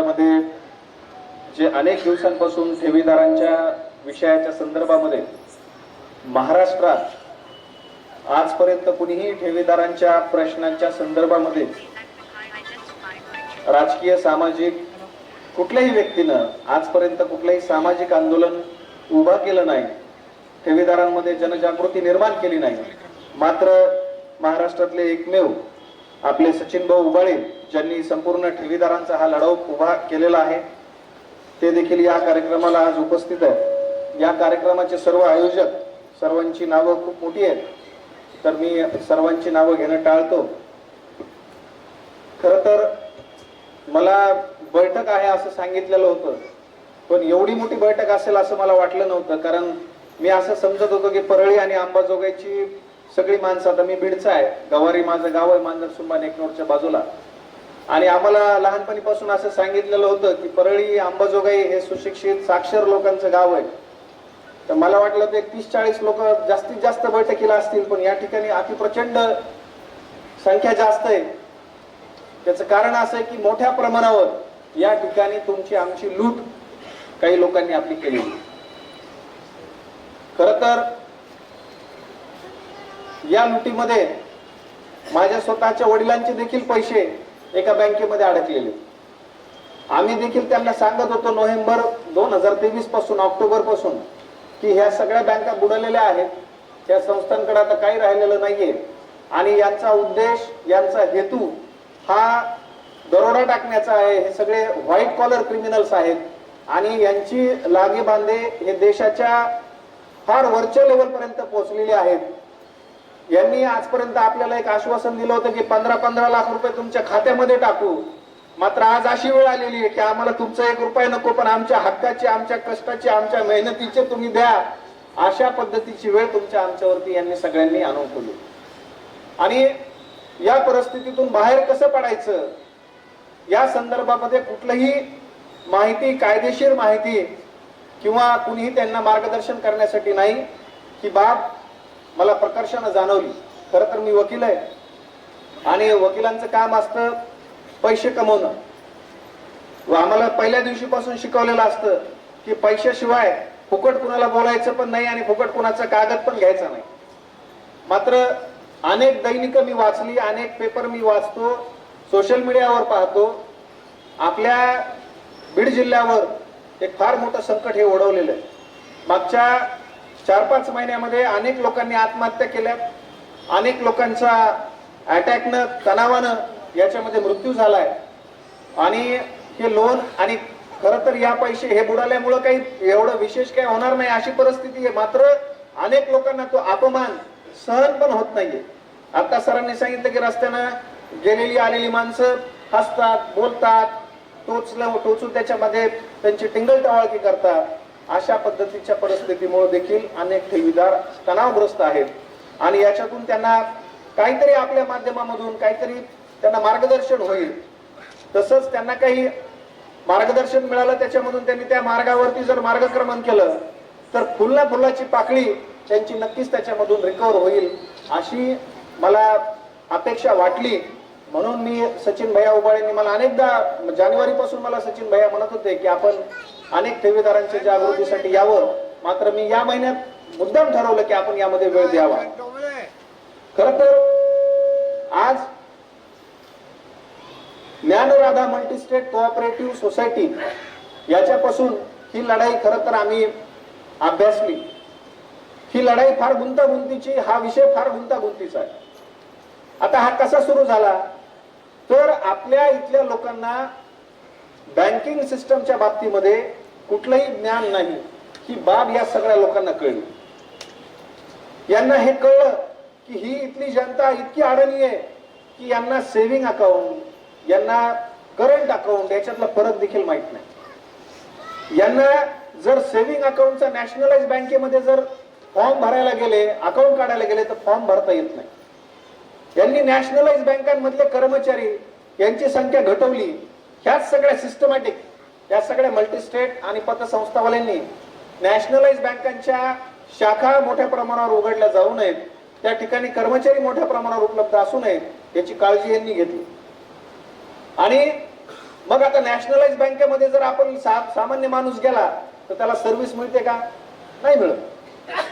संदर्भामध्ये जे अनेक दिवसांपासून ठेवीदारांच्या विषयाच्या संदर्भामध्ये महाराष्ट्रात आजपर्यंत कुणीही ठेवीदारांच्या प्रश्नांच्या संदर्भामध्ये राजकीय सामाजिक कुठल्याही व्यक्तीनं आजपर्यंत कुठलंही सामाजिक आंदोलन उभा केलं नाही. ठेवीदारांमध्ये जनजागृती निर्माण केली नाही. मात्र महाराष्ट्रातले एकमेव आपले सचिन भाऊ उबाळे ज्यांनी संपूर्ण ठेवीदारांचा हा लढाऊ उभा केलेला आहे ते देखील या कार्यक्रमाला आज उपस्थित आहेत. या कार्यक्रमाचे सर्व आयोजक सर्वांची नावं खूप मोठी आहेत. तर मी सर्वांची नावं घेणं टाळतो. खर तर मला बैठक आहे असं सांगितलेलं होतं पण एवढी मोठी बैठक असेल असं मला वाटलं नव्हतं कारण मी असं समजत होतो की परळी आणि अंबाजोगाईची सगळी माणसं आता मी बीडचा आहे. गवारी माझं गाव आहे मांजर सुंबा नेकनोरच्या बाजूला. आणि आम्हाला लहानपणीपासून असं सांगितलेलं होतं की परळी अंबाजोगाई हे सुशिक्षित साक्षर लोकांचं गाव आहे. तर मला वाटलं ते तीस चाळीस लोक जास्तीत जास्त बैठकीला असतील पण या ठिकाणी अति प्रचंड संख्या जास्त आहे. त्याचं कारण असं आहे की मोठ्या प्रमाणावर या ठिकाणी तुमची आमची लूट काही लोकांनी आपली केली खर तर या लुटीमध्ये माझ्या स्वतःच्या वडिलांचे देखील पैसे एका बँकेमध्ये अडकलेले. आम्ही देखील त्यांना सांगत होतो नोव्हेंबर दोन हजार तेवीसपासून ऑक्टोबरपासून की ह्या सगळ्या बँका बुडालेल्या आहेत. त्या संस्थांकडे आता काही राहिलेलं नाहीये. आणि यांचा उद्देश यांचा हेतू हा दरोडा टाकण्याचा आहे. हे सगळे व्हाईट कॉलर क्रिमिनल्स आहेत. आणि यांची लागे बांधे हे देशाच्या फार वरच्या लेवलपर्यंत पोहोचलेले आहेत. यांनी आजपर्यंत आपल्याला एक आश्वासन दिलं होतं की पंधरा पंधरा लाख रुपये तुमच्या खात्यामध्ये टाकू. मात्र आज अशी वेळ आलेली आहे की आम्हाला तुमचा एक रुपया नको पण आमच्या हक्काचे आमच्या कष्टाचे आमच्या मेहनतीचे तुम्ही द्या. अशा पद्धतीची वेळ तुमच्या आमच्यावरती यांनी सगळ्यांनी आणून ठेवली. आणि या परिस्थितीतून बाहेर कसं पडायचं? या संदर्भामध्ये कुठलंही माहिती कायदेशीर माहिती किंवा कुणीही त्यांना मार्गदर्शन करण्यासाठी नाही की बाब मला प्रकर्षानं जाणवली. खरं तर मी वकील आहे. आणि वकिलांचं काम असतं पैसे कमवणं. व आम्हाला पहिल्या दिवशीपासून शिकवलेलं असतं की पैशाशिवाय फुकट कुणाला बोलायचं पण नाही आणि फुकट कुणाचा कागद पण घ्यायचा नाही. मात्र अनेक दैनिक मी वाचली अनेक पेपर मी वाचतो सोशल मीडियावर पाहतो. आपल्या बीड जिल्ह्यावर एक फार मोठं संकट हे ओढवलेलं आहे. मागच्या चार पाच महिन्यामध्ये अनेक लोकांनी आत्महत्या केल्या. अनेक लोकांचा अटॅकनं तणावानं याच्यामध्ये मृत्यू झालाय. आणि हे लोन आणि खरं तर या पैसे हे बुडाल्यामुळं काही एवढं विशेष काही होणार नाही अशी परिस्थिती आहे. मात्र अनेक लोकांना तो अपमान सहन पण होत नाहीये. आता सरांनी सांगितलं की रस्त्यानं गेलेली आलेली माणसं हसतात बोलतात टोचलं टोचून त्याच्यामध्ये त्यांची टिंगल टवाळकी करतात. अशा पद्धतीच्या परिस्थितीमुळे देखील अनेक ठेवीदार तणावग्रस्त आहेत. आणि याच्यातून त्यांना काहीतरी आपल्या माध्यमामधून काहीतरी त्यांना मार्गदर्शन होईल. तसंच त्यांना काही मार्गदर्शन मिळालं त्याच्यामधून त्यांनी त्या मार्गावरती जर मार्गक्रमण केलं तर फुलना फुलाची पाकळी त्यांची नक्कीच त्याच्यामधून रिकवर होईल अशी मला अपेक्षा वाटली. म्हणून मी सचिन भैया उबाळेंनी मला अनेकदा जानेवारीपासून मला सचिन भैया म्हणत होते की आपण अनेक ठेवीदारांच्या जागृतीसाठी यावं. मात्र मी या महिन्यात मुद्दाम ठरवलं की आपण यामध्ये वेळ द्यावा. खर तर आज ज्ञानराधा मल्टीस्टेट कोऑपरेटिव्ह सोसायटी याच्यापासून ही लढाई खर तर आम्ही अभ्यासली. ही लढाई फार गुंतागुंतीची हा विषय फार गुंतागुंतीचा आहे. आता हा कसा सुरू झाला? तर आपल्या इथल्या लोकांना बँकिंग सिस्टमच्या बाबतीमध्ये कुठलंही ज्ञान नाही. ही बाब या सगळ्या लोकांना कळली. यांना हे कळलं की ही इथली जनता इतकी अडणी आहे की यांना सेव्हिंग अकाउंट यांना करंट अकाउंट याच्यातला फरक देखील माहीत नाही. यांना जर सेव्हिंग अकाउंटचा नॅशनलाइज बँकेमध्ये जर फॉर्म भरायला गेले अकाउंट काढायला गेले तर फॉर्म भरता येत नाही. यांनी नॅशनलाइज बँकांमधले कर्मचारी यांची संख्या घटवली. ह्याच सगळ्या सिस्टमॅटिक या सगळ्या मल्टीस्टेट आणि पतसंस्थावाल्यांनी नॅशनलाइज बँकांच्या शाखा मोठ्या प्रमाणावर उघडल्या जाऊ नयेत. त्या ठिकाणी कर्मचारी मोठ्या प्रमाणावर उपलब्ध असू नयेत याची काळजी यांनी घेतली. आणि मग आता नॅशनलाइज बँकेमध्ये जर आपण सा- सामान्य माणूस गेला तर त्याला सर्व्हिस मिळते का? नाही मिळत.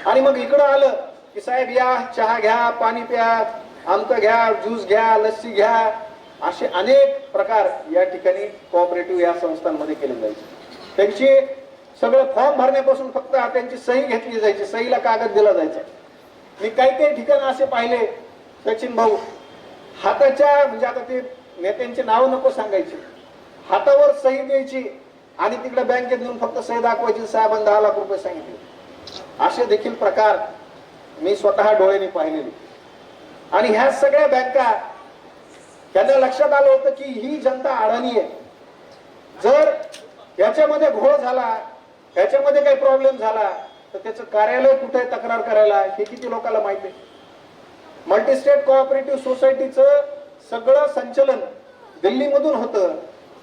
आणि मग इकडं आलं की साहेब या चहा घ्या पाणी प्या आमचं घ्या ज्यूस घ्या लस्सी घ्या असे अनेक प्रकार या ठिकाणी कॉपरेटिव्ह या संस्थांमध्ये केले जायचे. त्यांची सगळं फॉर्म भरण्यापासून फक्त त्यांची सही घेतली जायची सहीला कागद दिला जायचा. मी काही काही ठिकाण असे पाहिले सचिन भाऊ. हाताच्या म्हणजे आता ते नेत्यांचे नाव नको सांगायचे. हातावर सही द्यायची आणि तिकडे बँकेत नेऊन फक्त सही दाखवायची साहेबांनी दहा लाख रुपये सांगितले. असे देखील प्रकार मी स्वतः डोळ्यांनी पाहिलेले. आणि ह्या सगळ्या बँका त्यांना लक्षात आलं होतं की ही जनता अडाणी आहे. जर याच्यामध्ये घोळ झाला याच्यामध्ये काही प्रॉब्लेम झाला तर त्याचं कार्यालय कुठे तक्रार करायला हे किती लोकांना माहिती आहे? मल्टीस्टेट कोऑपरेटिव्ह सोसायटीचं सगळं संचलन दिल्लीमधून होतं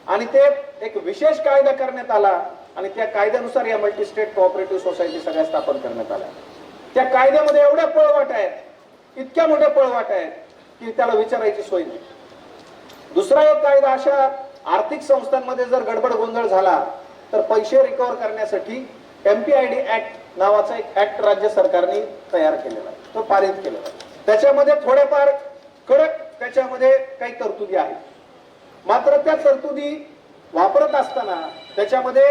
आणि ते एक विशेष कायदा करण्यात आला आणि त्या कायद्यानुसार या मल्टीस्टेट कोऑपरेटिव्ह सोसायटी सगळ्या स्थापन करण्यात आल्या. त्या कायद्यामध्ये एवढ्या पळवाट आहेत इतक्या मोठ्या पळवाट आहेत की त्याला विचारायची सोय नाही. दुसरा एक कायदा अशा आर्थिक संस्थांमध्ये जर गडबड गोंधळ झाला तर पैसे रिकव्हर करण्यासाठी एमपीआयडी ऍक्ट नावाचा एक ऍक्ट राज्य सरकारने तयार केलेला आहे. तो पारित केलेला आहे. त्याच्यामध्ये थोडेफार कडक त्याच्यामध्ये काही तरतुदी आहेत. मात्र त्या तरतुदी वापरत असताना त्याच्यामध्ये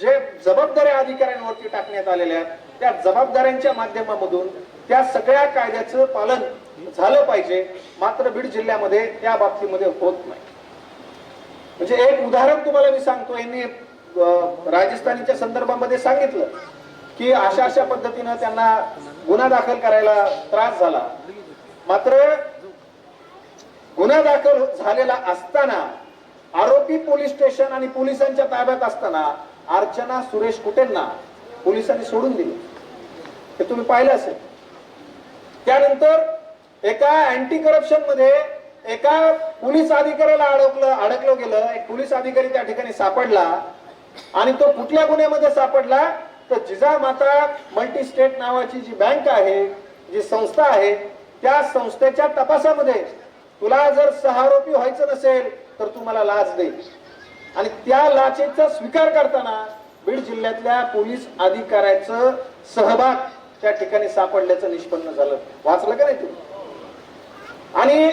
जे जबाबदाऱ्या अधिकाऱ्यांवरती टाकण्यात आलेल्या आहेत त्या जबाबदाऱ्यांच्या माध्यमामधून त्या सगळ्या कायद्याचं पालन झालं पाहिजे. मात्र बीड जिल्ह्यामध्ये त्या बाबतीमध्ये होत नाही. म्हणजे एक उदाहरण तुम्हाला मी सांगतो. यांनी राजस्थानीच्या संदर्भामध्ये सांगितलं की अशा अशा पद्धतीनं त्यांना गुन्हा दाखल करायला त्रास झाला. मात्र गुन्हा दाखल झालेला असताना आरोपी पोलीस स्टेशन आणि पोलिसांच्या ताब्यात असताना अर्चना सुरेश कुटेंना पोलिसांनी सोडून दिले. हे तुम्ही पाहिलं असेल. त्यानंतर एका अँटी करप्शनमध्ये एका पोलीस अधिकाऱ्याला अडकलं अडकलं गेलं. एक पोलीस अधिकारी त्या ठिकाणी सापडला आणि तो कुठल्या गुन्ह्यामध्ये सापडला? तर जिजामाता मल्टी स्टेट नावाची जी बँक आहे जी संस्था आहे त्या संस्थेच्या तपासामध्ये तुला जर सहारोपी व्हायचं नसेल तर तू मला लाच दे. आणि त्या लाचेचा स्वीकार करताना बीड जिल्ह्यातल्या पोलीस अधिकाऱ्याचं सहभाग त्या ठिकाणी सापडल्याचं निष्पन्न झालं. वाचलं का नाही तुम्ही? आणि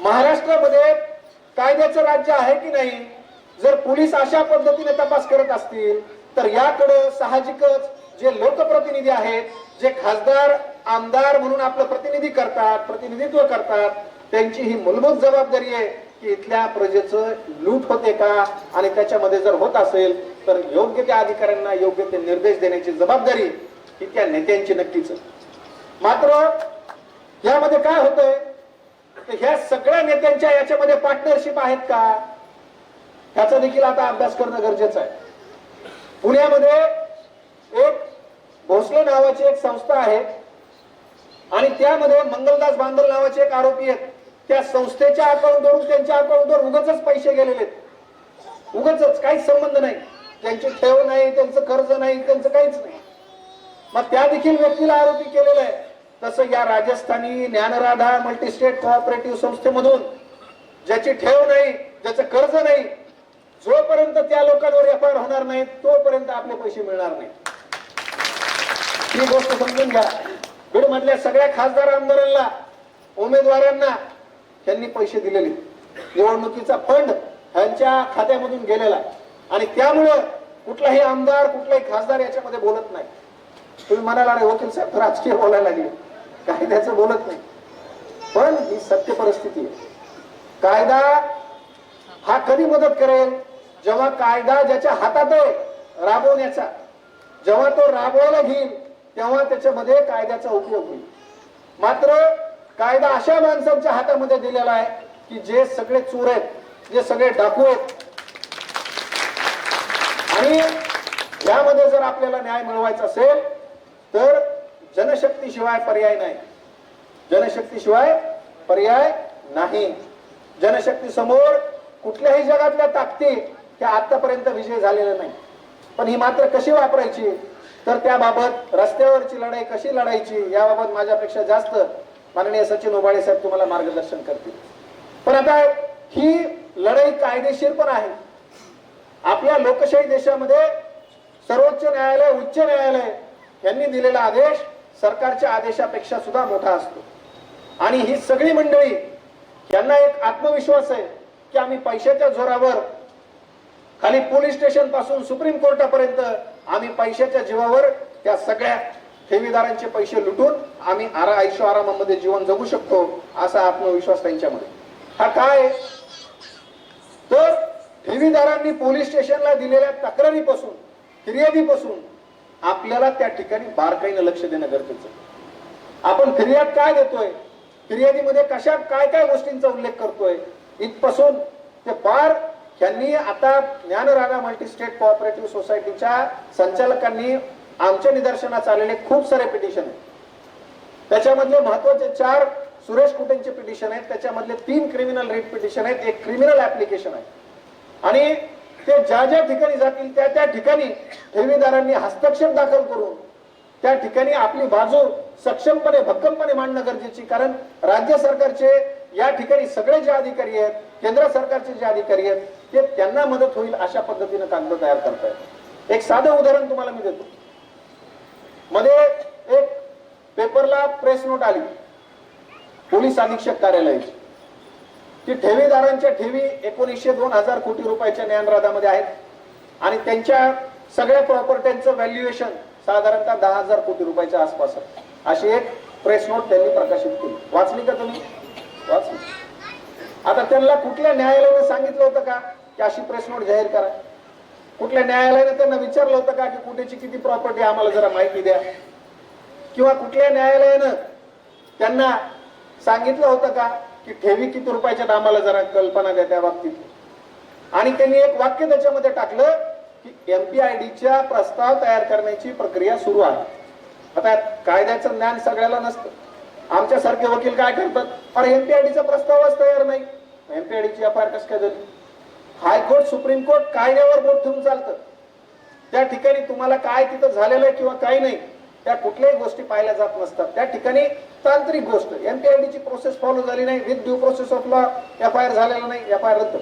महाराष्ट्रामध्ये कायद्याचं राज्य आहे की नाही जर पोलीस अशा पद्धतीने तपास करत असतील तर याकडं साहजिकच जे लोकप्रतिनिधी आहेत जे खासदार आमदार म्हणून आपलं प्रतिनिधी करतात प्रतिनिधित्व करतात त्यांची ही मूलभूत जबाबदारी आहे की इथल्या प्रजेचं लूट होते का? आणि त्याच्यामध्ये जर होत असेल तर योग्य त्या अधिकाऱ्यांना योग्य ते निर्देश देण्याची जबाबदारी ही त्या नेत्यांची नक्कीच मात्र यामध्ये काय होतंय? तर ह्या सगळ्या नेत्यांच्या याच्यामध्ये पार्टनरशिप आहेत का? ह्याचा देखील आता अभ्यास करणं गरजेचं आहे. पुण्यामध्ये एक भोसले नावाची एक संस्था आहे आणि त्यामध्ये मंगलदास बांदल नावाचे एक आरोपी आहेत. त्या संस्थेच्या अकाउंटवरून त्यांच्या अकाउंटवर उगच पैसे गेलेले आहेत. उगच काहीच संबंध नाही. त्यांची ठेव नाही त्यांचं कर्ज नाही त्यांचं काहीच नाही. मग त्या देखील व्यक्तीला आरोपी केलेला आहे. तसं या राजस्थानी ज्ञानराधा मल्टीस्टेट कोऑपरेटिव्ह संस्थेमधून ज्याची ठेव नाही ज्याचं कर्ज नाही जोपर्यंत त्या लोकांवर एफ आय आर होणार नाही तोपर्यंत आपले पैसे मिळणार नाही. ही गोष्ट समजून घ्या. बीड मधल्या सगळ्या खासदार आमदारांना उमेदवारांना त्यांनी पैसे दिलेले. निवडणुकीचा फंड ह्यांच्या खात्यामधून गेलेला. आणि त्यामुळं कुठलाही आमदार कुठलाही खासदार याच्यामध्ये बोलत नाही. तुम्ही म्हणाला अरे वकील साहेब राजकीय बोलायला लागले. काही त्याचं बोलत नाही. पण ही सत्य परिस्थिती आहे. कायदा हा कधी मदत करेल? जेव्हा कायदा ज्याच्या हातात आहे राबवण्याचा. जेव्हा तो राबवायला घेईल तेव्हा त्याच्यामध्ये कायद्याचा उपयोग होईल. मात्र कायदा अशा माणसांच्या हातामध्ये दिलेला आहे की जे सगळे चोर आहेत जे सगळे डाकू आहेत. आणि यामध्ये जर आपल्याला न्याय मिळवायचा असेल तर जनशक्तीशिवाय पर्याय नाही. जनशक्तीशिवाय पर्याय नाही. जनशक्ती समोर कुठल्याही जगातल्या ताकदी त्या आतापर्यंत विजय झालेला नाही. पण ही मात्र कशी वापरायची? तर त्याबाबत रस्त्यावरची लढाई कशी लढायची याबाबत माझ्यापेक्षा जास्त माननीय सचिन ओबाळे साहेब तुम्हाला मार्गदर्शन करतील. पण आता ही लढाई कायदेशीर पण आहे. आपल्या लोकशाही देशामध्ये सर्वोच्च न्यायालय उच्च न्यायालय यांनी दिलेला आदेश सरकारच्या आदेशापेक्षा सुद्धा मोठा असतो. आणि ही सगळी मंडळी यांना एक आत्मविश्वास आहे की आम्ही पैशाच्या जोरावर खाली पोलीस स्टेशनपासून सुप्रीम कोर्टापर्यंत आम्ही पैशाच्या जीवावर त्या सगळ्या ठेवीदारांचे पैसे लुटून आम्ही आरा आयुष्य आरामामध्ये जीवन जगू शकतो असा आत्मविश्वास त्यांच्यामध्ये. हा काय? तर ठेवीदारांनी पोलीस स्टेशनला दिलेल्या तक्रारीपासून फिर्यादीपासून आपल्याला त्या ठिकाणी बारकाईनं लक्ष देणं गरजेचं आपण फिर्याद काय देतोय? फिर्यादीमध्ये कशा काय काय गोष्टींचा उल्लेख करतोय? इथपासून ते पार यांनी आता ज्ञानराधा मल्टीस्टेट कोऑपरेटिव्ह सोसायटीच्या संचालकांनी आमच्या निदर्शनास आलेले खूप सारे पिटिशन आहेत. त्याच्यामधले महत्त्वाचे चार सुरेश कुटेंचे पिटिशन आहेत. त्याच्यामधले तीन क्रिमिनल रेट पिटिशन आहेत. एक क्रिमिनल ऍप्लिकेशन आहे. आणि ते ज्या ज्या ठिकाणी जातील त्या त्या ठिकाणी ठेवीदारांनी हस्तक्षेप दाखल करून त्या ठिकाणी आपली बाजू सक्षमपणे भक्कमपणे मांडणं गरजेची कारण राज्य सरकारचे या ठिकाणी सगळे जे अधिकारी आहेत केंद्र सरकारचे जे अधिकारी आहेत ते त्यांना मदत होईल अशा पद्धतीनं कागद तयार करतायत. एक साधं उदाहरण तुम्हाला मी देतो. मध्ये एक पेपरला प्रेस नोट आली. पोलीस अधीक्षक कार्यालयाची. की ठेवीदारांच्या ठेवी एकोणीसशे दोन हजार कोटी रुपयाच्या ज्ञानराधामध्ये आहेत. आणि त्यांच्या सगळ्या प्रॉपर्ट्यांचं व्हॅल्युएशन साधारणतः दहा हजार कोटी रुपयाच्या आसपास आहे. अशी एक प्रेस नोट त्यांनी प्रकाशित केली. वाचली का तुम्ही? वाचली. आता त्यांना कुठल्या न्यायालयाने सांगितलं होतं का की अशी प्रेस नोट जाहीर करा? कुठल्या न्यायालयाने त्यांना विचारलं होतं का की कुठेची किती प्रॉपर्टी आम्हाला जरा माहिती द्या? किंवा कुठल्या न्यायालयानं त्यांना सांगितलं होतं का की ठेवी किती रुपयाच्या आम्हाला जरा कल्पना द्या त्या बाबतीत. आणि त्यांनी एक वाक्य त्याच्यामध्ये टाकलं की एमपीआयडीच्या प्रस्ताव तयार करण्याची प्रक्रिया सुरू आहे. आता कायद्याचं ज्ञान सगळ्याला नसतं. आमच्यासारखे वकील काय करतात? अरे एमपीआयडीचा प्रस्तावच तयार नाही. एमपीआयडीची एफ आय आर कसं काय झाली? हायकोर्ट सुप्रीम कोर्ट कायद्यावर बोट ठेवून चालतं. त्या ठिकाणी तुम्हाला काय तिथं झालेलं आहे किंवा काही नाही त्या कुठल्याही गोष्टी पाहिल्या जात नसतात. त्या ठिकाणी तांत्रिक गोष्ट एमपीआयडीची प्रोसेस फॉलो झाली नाही with due process of law F I R झालेला नाही एफ आय आर रद्द.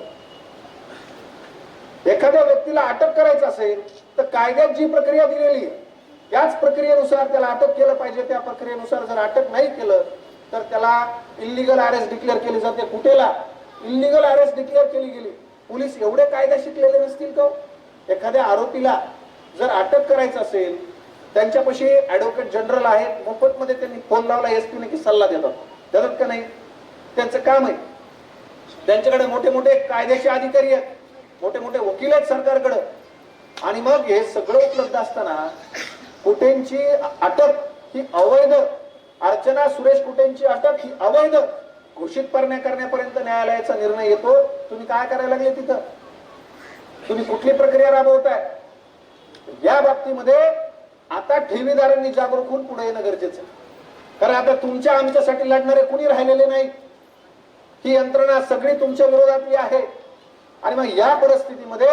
एखाद्या व्यक्तीला अटक करायचं असेल तर कायद्यात जी प्रक्रिया दिलेली आहे त्याच प्रक्रियेनुसार त्याला अटक केलं पाहिजे. त्या प्रक्रियेनुसार जर अटक नाही केलं तर त्याला इलिगल अरेस्ट डिक्लेअर केली जाते. कुठेला? इलिगल अरेस्ट डिक्लेअर केली गेली. पोलीस एवढे कायदा शिकलेले नसतील का हो? एखाद्या आरोपीला जर अटक करायचं असेल त्यांच्यापाशी ऍडव्होकेट जनरल आहेत. मोफत मध्ये त्यांनी फोन लावला एसपी पीने की सल्ला देतात. देतात का नाही? त्यांचं काम आहे. त्यांच्याकडे मोठे मोठे कायद्याचे अधिकारी आहेत. मोठे मोठे वकील आहेत सरकारकडे. आणि मग हे सगळं उपलब्ध असताना कुटेंची अटक ही अवैध. अर्चना सुरेश कुटेंची अटक ही अवैध. घोषित करण्या करण्यापर्यंत न्यायालयाचा निर्णय येतो. तुम्ही काय करायला लागले तिथं? तुम्ही कुठली प्रक्रिया राबवताय? या बाबतीमध्ये आता ठेवीदारांनी जागरूक होऊन पुढे येणं गरजेचं आहे. कारण आता तुमच्या आमच्यासाठी लढणारे कुणी राहिलेले नाही ही यंत्रणा सगळी तुमच्या विरोधातली आहे. आणि मग या परिस्थितीमध्ये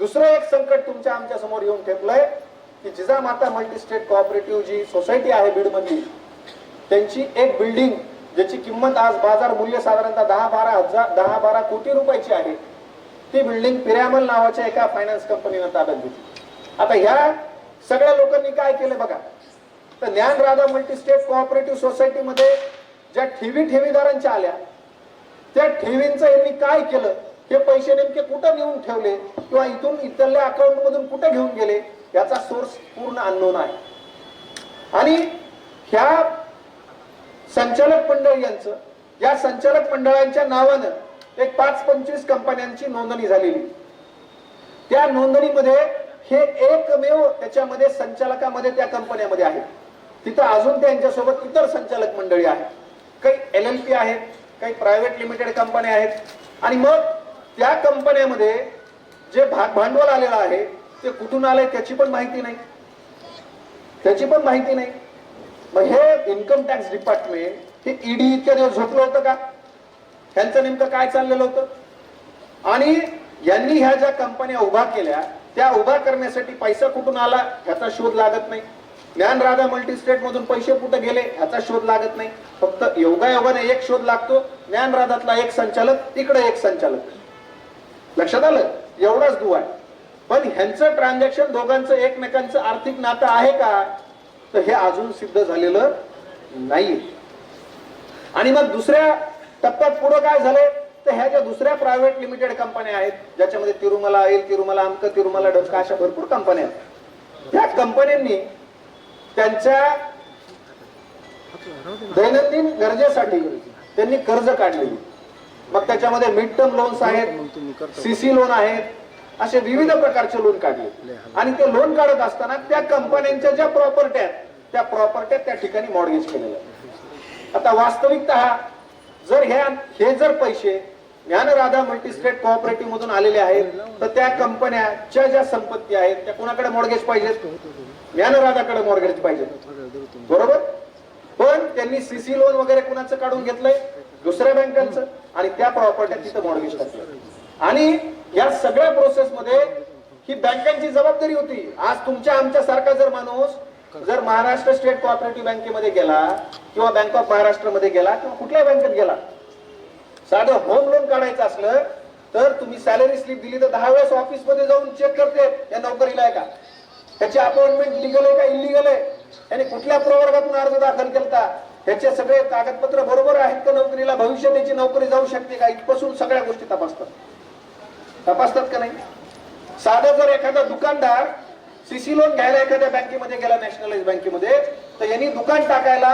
दुसरं एक संकट तुमच्या आमच्यासमोर येऊन ठेपलंय की जिजामाता मल्टी स्टेट कॉपरेटिव्ह जी सोसायटी आहे बीडमधली त्यांची एक बिल्डिंग ज्याची किंमत आज बाजार मूल्य साधारणतः दहा बारा हजार दहा बारा कोटी रुपयाची आहे ती बिल्डिंग पिरामल नावाच्या एका फायनान्स कंपनीनं ताब्यात घेतली. आता ह्या सगळ्या लोकांनी काय केलं बघा? तर ज्ञान राधा मल्टी स्टेट कोऑपरेटिव्ह सोसायटीमध्ये ज्या ठेवी ठेवीदारांच्या आल्या त्या ठेवींचं यांनी काय केलं? हे पैसे नेमके कुठं नेऊन ठेवले? किंवा इथून इथल्या अकाउंट मधून कुठे घेऊन गेले? याचा सोर्स पूर्ण अननोन आहे. आणि ह्या संचालक मंडळ यांचं या संचालक मंडळांच्या नावानं एक पाच पंचवीस कंपन्यांची नोंदणी झालेली. त्या नोंदणीमध्ये हे एकमेव त्याच्यामध्ये संचालकामध्ये त्या कंपन्यामध्ये आहेत. तिथं अजून त्यांच्यासोबत इतर संचालक मंडळी आहेत. काही एल एल पी आहेत काही प्रायव्हेट लिमिटेड कंपन्या आहेत. आणि मग त्या कंपन्यामध्ये जे भाग भांडवल आलेलं आहे ते कुठून आलंय त्याची पण माहिती नाही. त्याची पण माहिती नाही. मग हे इन्कम टॅक्स डिपार्टमेंट हे ईडी इतक्या दिवस झोपलं होतं का? ह्यांचं नेमकं काय चाललेलं होतं? आणि यांनी ह्या ज्या कंपन्या उभा केल्या त्या उभा करण्यासाठी पैसा कुठून आला ह्याचा शोध लागत नाही. ज्ञान राधा मल्टीस्टेट मधून पैसे कुठे गेले ह्याचा शोध लागत नाही. फक्त योगायोगाने एक शोध लागतो. ज्ञान राधातला एक संचालक तिकडे एक संचालक. लक्षात आलं? एवढाच दुवा पण ह्यांचं ट्रान्झॅक्शन दोघांचं एकमेकांचं आर्थिक नातं आहे का? तर हे अजून सिद्ध झालेलं नाही आणि मग दुसऱ्या टप्प्यात पुढे काय झालं तर ह्या ज्या दुसऱ्या प्रायव्हेट लिमिटेड कंपन्या आहेत ज्याच्यामध्ये तिरुमला आईल तिरुमला अंक तिरुमला डबका अशा भरपूर कंपन्या आहेत. त्या कंपन्यांनी त्यांच्या दैनंदिन गरजेसाठी त्यांनी कर्ज काढलेली. मग त्याच्यामध्ये मिड टर्म लोन्स आहेत सीसी लोन आहेत असे विविध प्रकारचे लोन काढले. आणि ते लोन काढत असताना त्या कंपन्यांच्या ज्या प्रॉपर्ट्या आहेत त्या प्रॉपर्ट्या त्या ठिकाणी मॉडगेज केलेल्या आता वास्तविकता जर ह्या हे जर पैसे ज्ञानराधा मल्टीस्टेट कोऑपरेटिव्ह मधून आलेले आहेत. तर त्या कंपन्याच्या ज्या संपत्ती आहेत त्या कोणाकडे मॉर्गेज पाहिजेत? ज्ञानराधाकडे मॉर्गेज पाहिजेत. बरोबर? पण त्यांनी सीसी लोन वगैरे कुणाचं काढून घेतलंय? दुसऱ्या बँकांचं आणि त्या प्रॉपर्ट्या तिथं मॉर्गेज टाकलं आणि या सगळ्या प्रोसेस मध्ये ही बँकांची जबाबदारी होती. आज तुमच्या आमच्या सारखा जर माणूस जर महाराष्ट्र स्टेट कोऑपरेटिव्ह बँकेमध्ये गेला किंवा बँक ऑफ महाराष्ट्रमध्ये गेला किंवा कुठल्या बँकेत गेला साधं होम लोन काढायचं असलं तर तुम्ही सॅलरी स्लिप दिली तर दहा वेळेस ऑफिसमध्ये जाऊन चेक करते या नोकरीला आहे का? त्याची अपॉइंटमेंट लिगल आहे का इलिगल आहे? याने कुठल्या प्रवर्गातून अर्ज दाखल केलता? त्याचे सगळे कागदपत्र बरोबर आहेत का नोकरीला? भविष्य त्याची नोकरी जाऊ शकते का? इथपासून सगळ्या गोष्टी तपासतात. तपासतात का नाही? साधं जर एखादा दुकानदार सीसी लोन घ्यायला एखाद्या बँकेमध्ये गेला नॅशनलाइज बँकेमध्ये तर यांनी दुकान टाकायला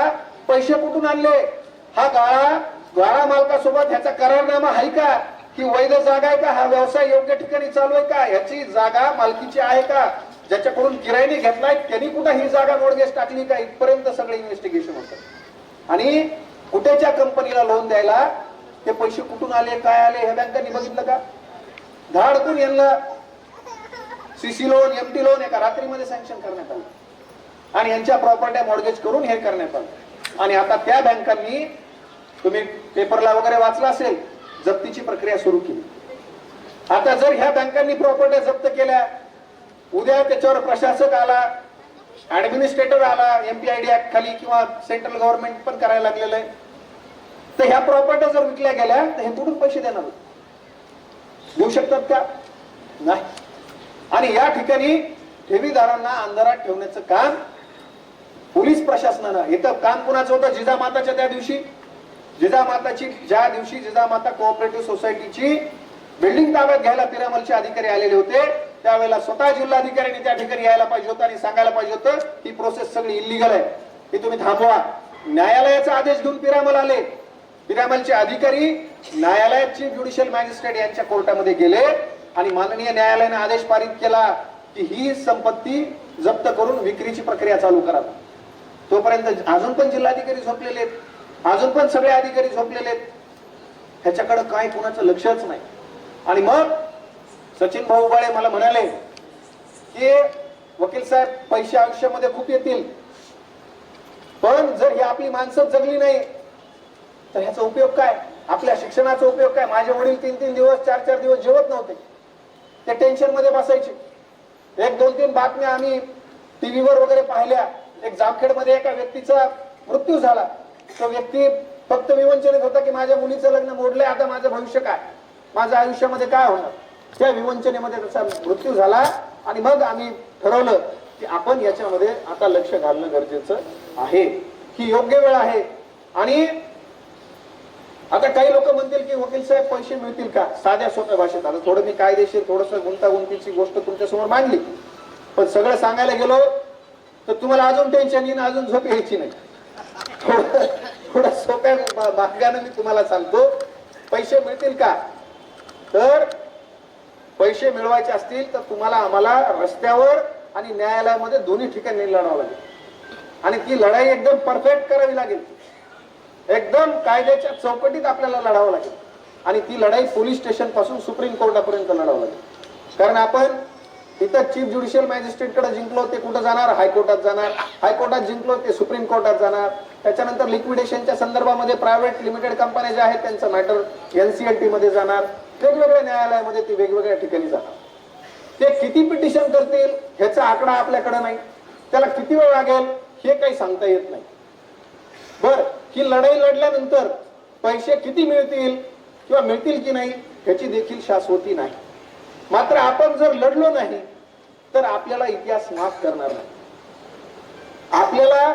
पैसे कुठून आणले? हा गाळा द्वारा मालकासोबत ह्याचा करारनामा आहे का? की वैध जागा आहे का? हा व्यवसाय योग्य ठिकाणी चालू आहे का? ह्याची जागा मालकीची आहे का? ज्याच्याकडून किरायने घेतलाय त्यांनी कुठं ही जागा मोडगेस टाकली का? इथपर्यंत सगळे इन्व्हेस्टिगेशन होतं आणि कुठेच्या कंपनीला लोन द्यायला ते पैसे कुठून आले काय आले हे बँकांनी बघितलं का? धाडकून यांना सीसी लोन एमटी लोन एका रात्रीमध्ये सँक्शन करण्यात आलं. आणि यांच्या प्रॉपर्ट्या मॉडगेज करून हे करण्यात आलं. आणि आता त्या बँकांनी तुम्ही पेपरला वगैरे वाचला असेल जप्तीची प्रक्रिया सुरू केली. आता जर ह्या बँकांनी प्रॉपर्ट्या जप्त केल्या उद्या त्याच्यावर प्रशासक आला ऍडमिनिस्ट्रेटर आला एमपीआयडी ऍक्ट खाली किंवा सेंट्रल गव्हर्नमेंट पण करायला लागलेलं आहे तर ह्या प्रॉपर्ट्या जर विकल्या गेल्या तर हे कुठून पैसे देणार देऊ शकतात का? नाही. आणि या ठिकाणी ठेवीदारांना अंधारात ठेवण्याचं काम पोलीस प्रशासनानं इथं काम कुणाचं होतं? जिजामाताच्या त्या दिवशी जिजामाताची ज्या दिवशी जिजामाता कोऑपरेटिव्ह सोसायटीची बिल्डिंग ताब्यात घ्यायला पिरामलचे अधिकारी आलेले होते त्यावेळेला स्वतः जिल्हाधिकाऱ्यांनी त्या ठिकाणी यायला पाहिजे होतं आणि सांगायला पाहिजे होतं ही प्रोसेस सगळी इलिगल आहे. ही तुम्ही थांबवा. न्यायालयाचा आदेश घेऊन पिरामल आले. पिरामलचे अधिकारी न्यायालयाचे ज्युडिशियल मॅजिस्ट्रेट यांच्या कोर्टामध्ये गेले आणि माननीय न्यायालयाने आदेश पारित केला की ही संपत्ती जप्त करून विक्रीची प्रक्रिया चालू करा. तोपर्यंत अजून पण जिल्हाधिकारी झोपलेले आहेत. अजून पण सगळे अधिकारी झोपलेले आहेत. ह्याच्याकडे काय कोणाचं लक्षच नाही. आणि मग सचिन भाऊ बाळे मला म्हणाले की वकील साहेब पैसे आयुष्यामध्ये खूप येतील. पण जर ही आपली माणसं जगली नाही तर ह्याचा उपयोग काय? आपल्या शिक्षणाचा उपयोग काय? माझे वडील तीन तीन दिवस चार चार दिवस जेवत नव्हते. ते टेन्शनमध्ये बसायचे. एक दोन तीन बातम्या आम्ही टीव्हीवर वगैरे पाहिल्या. एक जामखेडमध्ये एका व्यक्तीचा मृत्यू झाला. तो व्यक्ती फक्त विवंचनेत होता की माझ्या मुलीचं लग्न मोडलंय आता माझं भविष्य काय? माझ्या आयुष्यामध्ये काय होणार? त्या विवंचनेमध्ये त्याचा मृत्यू झाला आणि मग आम्ही ठरवलं की आपण याच्यामध्ये आता लक्ष घालणं गरजेचं आहे. ही योग्य वेळ आहे. आणि आता काही लोक म्हणतील की वकील साहेब पैसे मिळतील का? साध्या सोप्या भाषेत. आता थोडं मी कायदेशीर थोडस गुंतागुंतीची गोष्ट तुमच्यासमोर मांडली. पण सगळं सांगायला गेलो तर तुम्हाला अजून टेन्शन येईन अजून झोप यायची नाही. थोडं थोडं सोप्या मार्गाने मी तुम्हाला सांगतो. पैसे मिळतील का? तर पैसे मिळवायचे असतील तर तुम्हाला आम्हाला रस्त्यावर आणि न्यायालयामध्ये दोन्ही ठिकाणी लढावं लागेल. आणि ती लढाई एकदम परफेक्ट करावी लागेल. एकदम कायद्याच्या चौकटीत आपल्याला लढावं लागेल. आणि ती लढाई पोलीस स्टेशनपासून सुप्रीम कोर्टापर्यंत लढावं लागेल. कारण आपण इथं चीफ ज्युडिशियल मॅजिस्ट्रेटकडे जिंकलो ते कुठं जाणार? हायकोर्टात जाणार. हायकोर्टात जिंकलो ते सुप्रीम कोर्टात जाणार. त्याच्यानंतर लिक्विडेशनच्या संदर्भामध्ये प्रायव्हेट लिमिटेड कंपन्या ज्या आहेत त्यांचं मॅटर एनसीएलटी मध्ये जाणार. वेगवेगळ्या न्यायालयामध्ये ते वेगवेगळ्या ठिकाणी जाणार. ते किती पिटिशन करतील ह्याचा आकडा आपल्याकडे नाही. त्याला किती वेळ लागेल हे काही सांगता येत नाही. बर ही लढाई लढल्यानंतर पैसे किती मिळतील किंवा मिळतील की नाही ह्याची देखील शाश्वती नाही. मात्र आपण जर लढलो नाही तर आपल्याला इतिहास माफ करणार नाही. आपल्याला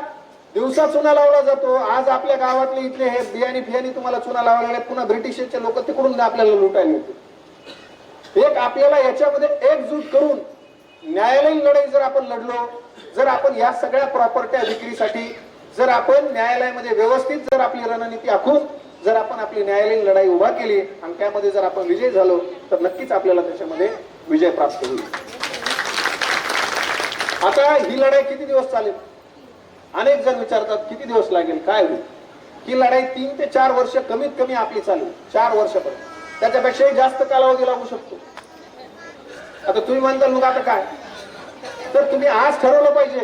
दिवसा चुना लावला जातो. आज आपल्या गावातले इथले हे बियाणी फियाणी तुम्हाला चुना लावायला लागले. पुन्हा ब्रिटिशचे लोक तिकडून आपल्याला लुटायला येते एक आपल्याला याच्यामध्ये एकजूट करून न्यायालयीन लढाई जर आपण लढलो जर आपण या सगळ्या प्रॉपर्ट्या विक्रीसाठी जर आपण न्यायालयामध्ये व्यवस्थित जर आपली रणनीती आखून जर आपण आपली न्यायालयीन लढाई उभा केली आणि त्यामध्ये जर आपण विजय झालो तर नक्कीच आपल्याला त्याच्यामध्ये विजय प्राप्त होईल. आता ही लढाई किती दिवस चालेल? अनेक जण विचारतात किती दिवस लागेल काय होईल? ही लढाई तीन ते चार वर्ष कमीत कमी आपली चालेल चार वर्षापर्यंत. त्याच्यापेक्षाही जास्त कालावधी लागू शकतो. आता तुम्ही म्हणताल मग आता काय? तर तुम्ही आज ठरवलं पाहिजे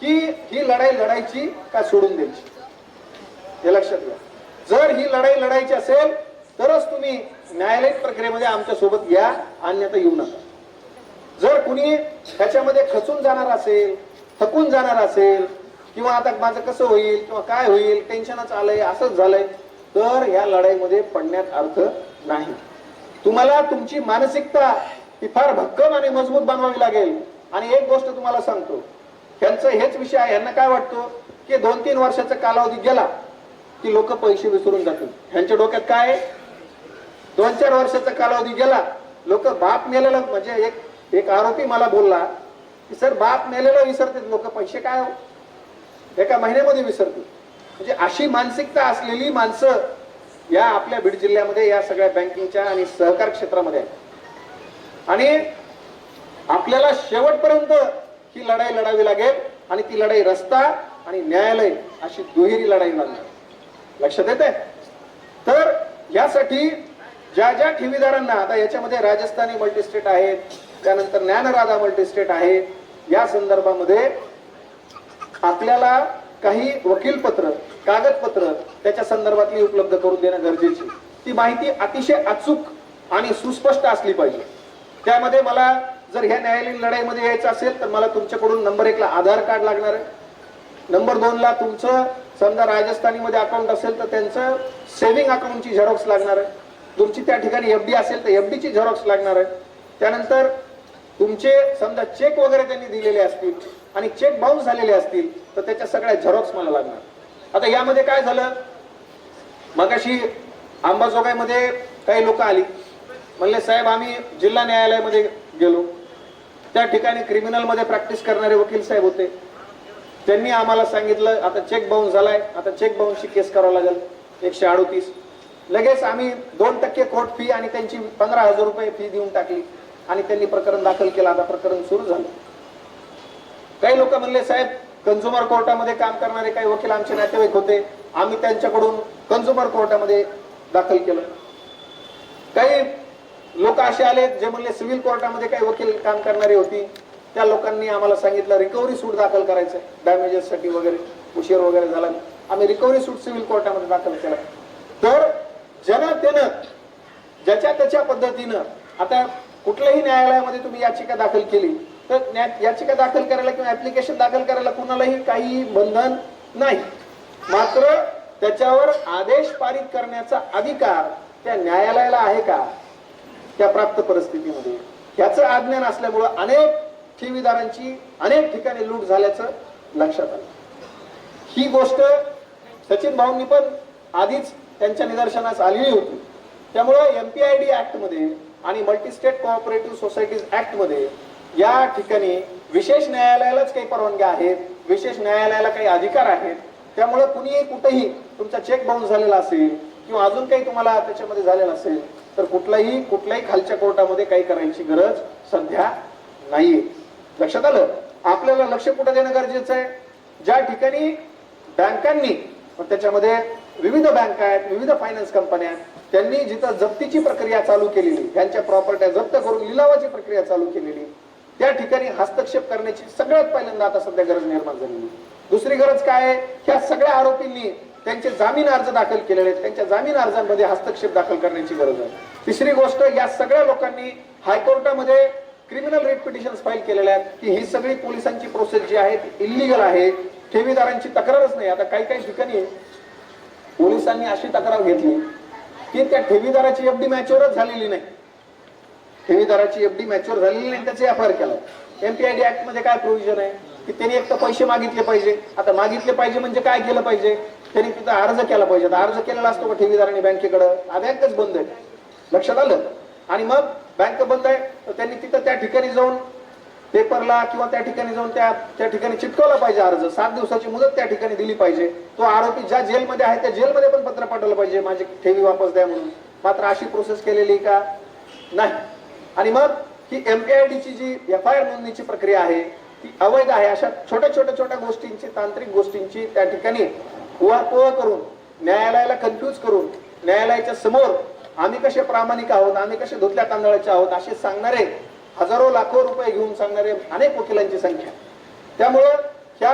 की ही लढाई लढायची का सोडून द्यायची? हे लक्षात घ्या. जर ही लढाई लढायची असेल तरच तुम्ही न्यायालयीन प्रक्रियेमध्ये आमच्यासोबत या अन्यथा येऊ नका. जर कुणी त्याच्यामध्ये खचून जाणार असेल थकून जाणार असेल किंवा आता माझं कसं होईल किंवा काय होईल टेन्शनच आलंय असंच झालंय तर ह्या लढाईमध्ये पडण्यात अर्थ नाही. तुम्हाला तुमची मानसिकता ही फार भक्कम आणि मजबूत बनवावी लागेल. आणि एक गोष्ट तुम्हाला सांगतो ह्यांचं हेच विषय आहे यांना काय वाटतो की दोन तीन वर्षाचा कालावधी गेला की लोक पैसे विसरून जातील. ह्यांच्या डोक्यात काय दोन चार वर्षाचा कालावधी गेला लोक बाप मेलेला म्हणजे एक एक आरोपी मला बोलला की सर बाप मेलेलं विसरतात लोक पैसे काय हो? एका महिन्यामध्ये विसरतील. म्हणजे अशी मानसिकता असलेली माणसं या आपल्या बीड जिल्ह्यामध्ये या सगळ्या बँकिंगच्या आणि सहकार क्षेत्रामध्ये आहेत. आणि आपल्याला शेवटपर्यंत ही लढाई लढावी लागेल आणि ती लढाई रस्ता आणि न्यायालय अशी दुहेरी लढाई लागणार लक्षात येते तर यासाठी ज्या ज्या ठेवीदारांना आता याच्यामध्ये राजस्थानी मल्टीस्टेट आहेत त्यानंतर ज्ञानराधा मल्टीस्टेट आहे. या संदर्भामध्ये आपल्याला काही वकीलपत्र कागदपत्र त्याच्या संदर्भातली उपलब्ध करून देणं गरजेची ती माहिती अतिशय अचूक आणि सुस्पष्ट असली पाहिजे. त्यामध्ये मला जर ह्या न्यायालयीन लढाईमध्ये यायचं असेल तर मला तुमच्याकडून नंबर एकला आधार कार्ड लागणार आहे. नंबर दोनला तुमचं समजा राजस्थानीमध्ये अकाउंट असेल तर त्यांचं सेव्हिंग अकाउंटची झेरॉक्स लागणार आहे. तुमची त्या ठिकाणी एफ डी असेल तर एफ ची झेरॉक्स लागणार आहे. त्यानंतर तुमचे समजा चेक वगैरे त्यांनी दिलेले असतील आणि चेक बाउन्स झालेले असतील तर त्याच्या सगळ्या झेरॉक्स मला लागणार. आता यामध्ये काय झालं? मगाशी अंबाजोगाईमध्ये काही लोक आली. म्हणले साहेब आम्ही जिल्हा न्यायालयामध्ये गेलो. त्या ठिकाणी क्रिमिनलमध्ये प्रॅक्टिस करणारे वकील साहेब होते. त्यांनी आम्हाला सांगितलं आता चेक बाउन्स झालाय. आता चेक बाउन्सची केस करावं लागेल. एकशे अडोतीस. लगेच आम्ही दोन टक्के कोर्ट फी आणि त्यांची पंधरा हजार रुपये फी देऊन टाकली. आणि त्यांनी प्रकरण दाखल केलं आता प्रकरण सुरू झालं. काही लोक म्हणले साहेब कन्झ्युमर कोर्टामध्ये काम करणारे काही वकील आमचे नातेवाईक होते. आम्ही त्यांच्याकडून कन्झ्युमर कोर्टामध्ये दाखल केलं. काही लोक असे आले जे म्हणले सिव्हिल कोर्टामध्ये काही वकील काम करणारी होती. त्या लोकांनी आम्हाला सांगितलं रिकव्हरी सूट दाखल करायचं डॅमेजेस साठी वगैरे उशीर वगैरे झाला. आम्ही रिकव्हरी सूट सिव्हिल कोर्टामध्ये दाखल केला. तर ज्यानं त्यानं ज्याच्या त्याच्या पद्धतीनं आता कुठल्याही न्यायालयामध्ये तुम्ही याचिका दाखल केली तर याचिका दाखल करायला किंवा ऍप्लिकेशन दाखल करायला कुणालाही काही बंधन नाही. मात्र त्याच्यावर आदेश पारित करण्याचा अधिकार त्या न्यायालयाला आहे का? त्या प्राप्त परिस्थितीमध्ये. याचं अज्ञान असल्यामुळं अनेक ठेवीदारांची अनेक ठिकाणी लूट झाल्याचं लक्षात आलं. ही गोष्ट सचिन भाऊंनी पण आधीच त्यांच्या निदर्शनास आलेली होती. त्यामुळं एमपीआयडी ऍक्टमध्ये आणि मल्टीस्टेट कोऑपरेटिव्ह सोसायटीज ऍक्टमध्ये या ठिकाणी विशेष न्यायालयालाच काही परवानग्या आहेत विशेष न्यायालयाला काही अधिकार आहेत. त्यामुळे कुणीही कुठेही तुमचा चेक बाउन्स झालेला असेल किंवा अजून काही तुम्हाला त्याच्यामध्ये झालेलं असेल तर कुठलाही कुठल्याही खालच्या कोर्टामध्ये काही करायची गरज सध्या नाहीये. लक्षात आलं? आपल्याला लक्ष कुठं देणं गरजेचं आहे? ज्या ठिकाणी बँकांनी त्याच्यामध्ये विविध बँका आहेत विविध फायनान्स कंपन्या आहेत. त्यांनी जिथं जप्तीची प्रक्रिया चालू केलेली त्यांच्या प्रॉपर्ट्या जप्त करून लिलावाची प्रक्रिया चालू केलेली त्या ठिकाणी हस्तक्षेप करण्याची सगळ्यात पहिल्यांदा आता सध्या गरज निर्माण झालेली दुसरी गरज काय आहे? ह्या सगळ्या आरोपींनी त्यांचे जामीन अर्ज दाखल केलेले आहेत. त्यांच्या जामीन अर्जांमध्ये हस्तक्षेप दाखल करण्याची गरज आहे. तिसरी गोष्ट या सगळ्या लोकांनी हायकोर्टामध्ये क्रिमिनल रेट पिटिशन फाईल केलेल्या आहेत की ही सगळी पोलिसांची प्रोसेस जी आहे ती इलिगल आहे. ठेवीदारांची तक्रारच नाही. आता काही काही ठिकाणी पोलिसांनी अशी तक्रार घेतली की त्या ठेवीदाराची एफडी मॅच्युअरच झालेली नाही. ठेवीदाराची एफडी मॅच्युअर झालेली नाही त्याचे एफ आर केला. एमपीआयडी ऍक्टमध्ये काय प्रोव्हिजन आहे? की त्यांनी एक तर पैसे मागितले पाहिजे. आता मागितले पाहिजे म्हणजे काय केलं पाहिजे? त्यांनी तिथं अर्ज केला पाहिजे. आता अर्ज केलेला असतो का ठेवीदारांनी बँकेकडं? हा बँकच बंद आहे. लक्षात आलं? आणि मग बँक बंद आहे. तर त्यांनी तिथं त्या ठिकाणी जाऊन पेपरला किंवा त्या ठिकाणी जाऊन त्या त्या ठिकाणी चिटकवला पाहिजे अर्ज. सात दिवसाची मुदत त्या ठिकाणी दिली पाहिजे. तो आरोपी ज्या जेलमध्ये आहे त्या जेलमध्ये पण पत्र पाठवलं पाहिजे. माझी ठेवी वापस द्या म्हणून. मात्र अशी प्रोसेस केलेली का? नाही. आणि मग ही एम ची जी एफ आय आर नोंदणीची प्रक्रिया आहे ती अवैध आहे. अशा छोट्या छोट्या छोट्या गोष्टींची तांत्रिक गोष्टींची त्या ठिकाणी उहापोह करून न्यायालयाला कन्फ्यूज करून न्यायालयाच्या समोर आम्ही कसे प्रामाणिक आहोत आम्ही कसे धुतल्या तांदळाचे आहोत असे सांगणारे हजारो लाखो रुपये घेऊन सांगणारे अनेक वकिलांची संख्या. त्यामुळं ह्या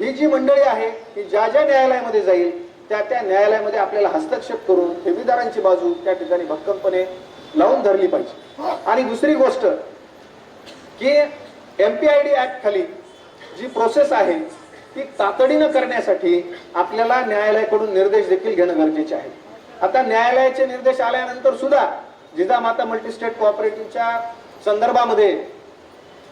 ही जी मंडळी आहे ही ज्या ज्या न्यायालयामध्ये जाईल त्या त्या न्यायालयामध्ये आपल्याला हस्तक्षेप करून ठेवीदारांची बाजू त्या ठिकाणी भक्कमपणे लावून धरली पाहिजे. आणि दुसरी गोष्ट की एमपी आय डी ऍक्ट खाली जी प्रोसेस आहे ती तातडीनं करण्यासाठी आपल्याला न्यायालयाकडून निर्देश देखील घेणं गरजेचे आहे. आता न्यायालयाचे निर्देश आल्यानंतर सुद्धा जिजामाता मल्टीस्टेट कोऑपरेटिव्हच्या संदर्भामध्ये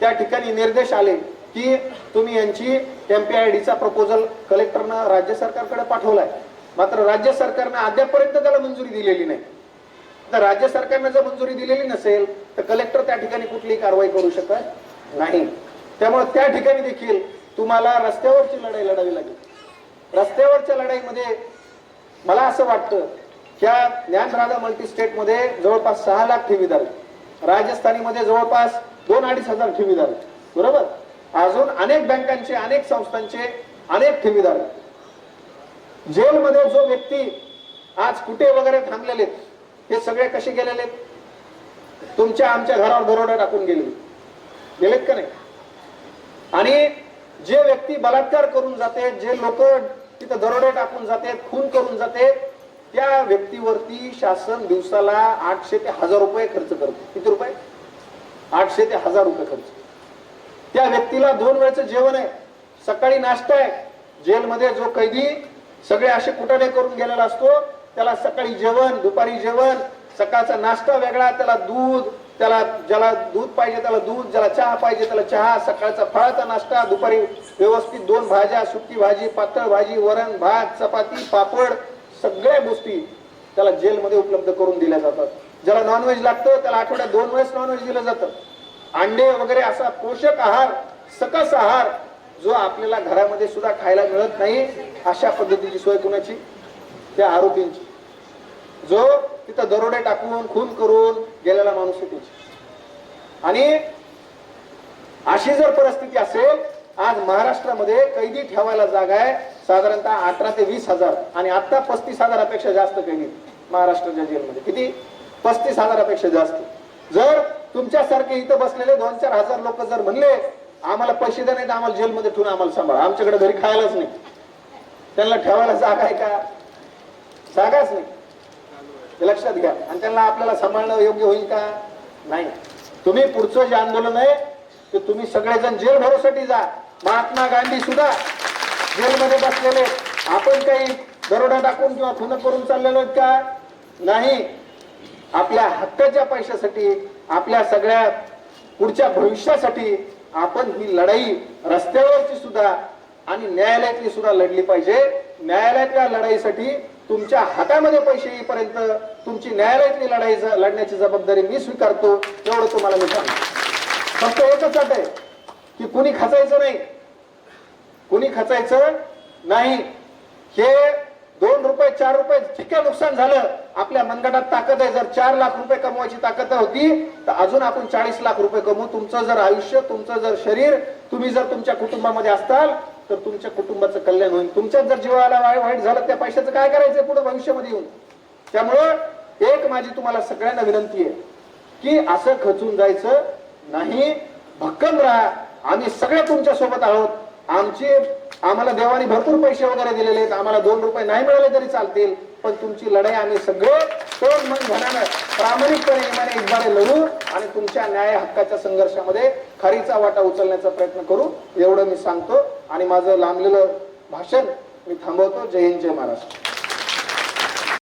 त्या ठिकाणी निर्देश आले की तुम्ही यांची एमपीआयडीचा प्रपोजल कलेक्टरनं राज्य सरकारकडे पाठवलाय. मात्र राज्य सरकारनं अद्यापर्यंत त्याला मंजुरी दिलेली नाही. तर राज्य सरकारनं जर मंजुरी दिलेली नसेल तर कलेक्टर त्या ठिकाणी कुठलीही कारवाई करू शकत नाही. त्यामुळे त्या ठिकाणी देखील तुम्हाला रस्त्यावरची लढाई लढावी लागेल. रस्त्यावरच्या लढाईमध्ये मला असं वाटतं ज्ञान ज्ञानराधा मल्टी स्टेटमध्ये जवळपास सहा लाख ठेवीदार आहेत. राजस्थानीमध्ये जवळपास दोन अडीच हजार ठेवीदार बरोबर? अजून अनेक बँकांचे अनेक संस्थांचे अनेक ठेवीदार जेलमध्ये जो व्यक्ती आज कुठे वगैरे थांबलेले हे सगळे कसे गेलेले तुमच्या आमच्या घरावर दरोडा टाकून गेले. गेलेत का नाही? आणि जे व्यक्ती बलात्कार करून जाते जे लोक तिथं दरोडे टाकून जाते खून करून जाते त्या व्यक्तीवरती शासन दिवसाला आठशे ते हजार रुपये खर्च करतो. किती रुपये? आठशे ते हजार रुपये खर्च. त्या व्यक्तीला दोन वेळचं जेवण आहे. सकाळी नाश्ता आहे. जेलमध्ये जो कैदी सगळे असे कुटाणे करून गेलेला असतो त्याला सकाळी जेवण दुपारी जेवण सकाळचा नाश्ता वेगळा त्याला दूध त्याला ज्याला दूध पाहिजे त्याला दूध ज्याला चहा पाहिजे त्याला चहा सकाळचा फळाचा नाश्ता दुपारी व्यवस्थित दोन भाज्या सुकी भाजी पातळ भाजी वरण भात चपाती पापड सगळ्या गोष्टी त्याला जेलमध्ये उपलब्ध करून दिल्या जातात. ज्याला नॉनव्हेज लागतं त्याला आठवड्यात दोन वेळेस नॉनव्हेज दिलं जातं. अंडे वगैरे असा पोषक आहार सकस आहार जो आपल्याला घरामध्ये सुद्धा खायला मिळत नाही अशा पद्धतीची सोय कुणाची? त्या आरोपींची. जो तिथं दरोडे टाकून खून करून गेलेला माणूस आहे त्याची. आणि अशी जर परिस्थिती असेल आज महाराष्ट्रामध्ये कैदी ठेवायला जागा आहे. साधारणतः अठरा ते वीस हजार. आणि आत्ता पस्तीस हजारापेक्षा जास्त कैदी महाराष्ट्राच्या जेलमध्ये. किती? पस्तीस हजारापेक्षा जास्त. जर तुमच्यासारखे इथं बसलेले दोन चार हजार लोक जर म्हणले आम्हाला पैसे द्या नाही तर आम्हाला जेलमध्ये ठेवून आम्हाला सांभाळा. आमच्याकडे घरी खायलाच नाही. त्यांना ठेवायला जागा आहे का? जागाच नाही. हे लक्षात घ्या. आणि त्यांना आपल्याला सांभाळणं योग्य होईल का? नाही. तुम्ही पुढचं जे आंदोलन आहे ते तुम्ही सगळेजण जेल भरोसाठी जा. महात्मा गांधी सुद्धा जेलमध्ये बसलेले. आपण काही दरोडा टाकून किंवा खुन करून चाललेलो का? नाही. आपल्या हक्काच्या पैशासाठी आपल्या सगळ्या पुढच्या भविष्यासाठी आपण ही लढाई रस्त्यावरची सुद्धा आणि न्यायालयातली सुद्धा लढली पाहिजे. न्यायालयातल्या लढाईसाठी तुमच्या हातामध्ये पैसे येईपर्यंत तुमची न्यायालयातली लढाई लढण्याची जबाबदारी मी स्वीकारतो. एवढं तुम्हाला मी सांगतो. फक्त एकच अट आहे. की कुणी खचायचं नाही. कुणी खचायचं नाही. हे दोन रुपये चार रुपये ठीक आहे नुकसान झालं आपल्या मनगटात ताकद आहे. जर चार लाख रुपये कमवायची ताकद होती तर अजून आपण चाळीस लाख रुपये कमवू. तुमचं जर आयुष्य तुमचं जर शरीर तुम्ही जर तुमच्या कुटुंबामध्ये असताल तर तुमच्या कुटुंबाचं कल्याण होईल. तुमच्यात जर जीवाला वाय- वाईट झालं त्या पैशाचं काय करायचं पुढे भविष्यामध्ये येऊन? त्यामुळं एक माझी तुम्हाला सगळ्यांना विनंती आहे की असं खचून जायचं नाही. भक्कम राहा. आम्ही सगळे तुमच्यासोबत आहोत. आमचे आम्हाला देवाने भरपूर पैसे वगैरे दिलेले आहेत. आम्हाला दोन रुपये नाही मिळाले तरी चालतील. पण तुमची लढाई आम्ही सगळे तर मन घरानं प्रामाणिकपणे इमाने इकबारे लढू आणि तुमच्या न्याय हक्काच्या संघर्षामध्ये खरीचा वाटा उचलण्याचा प्रयत्न करू. एवढं मी सांगतो. आणि माझं लांबलेलं भाषण मी थांबवतो. जय हिंद जय महाराष्ट्र.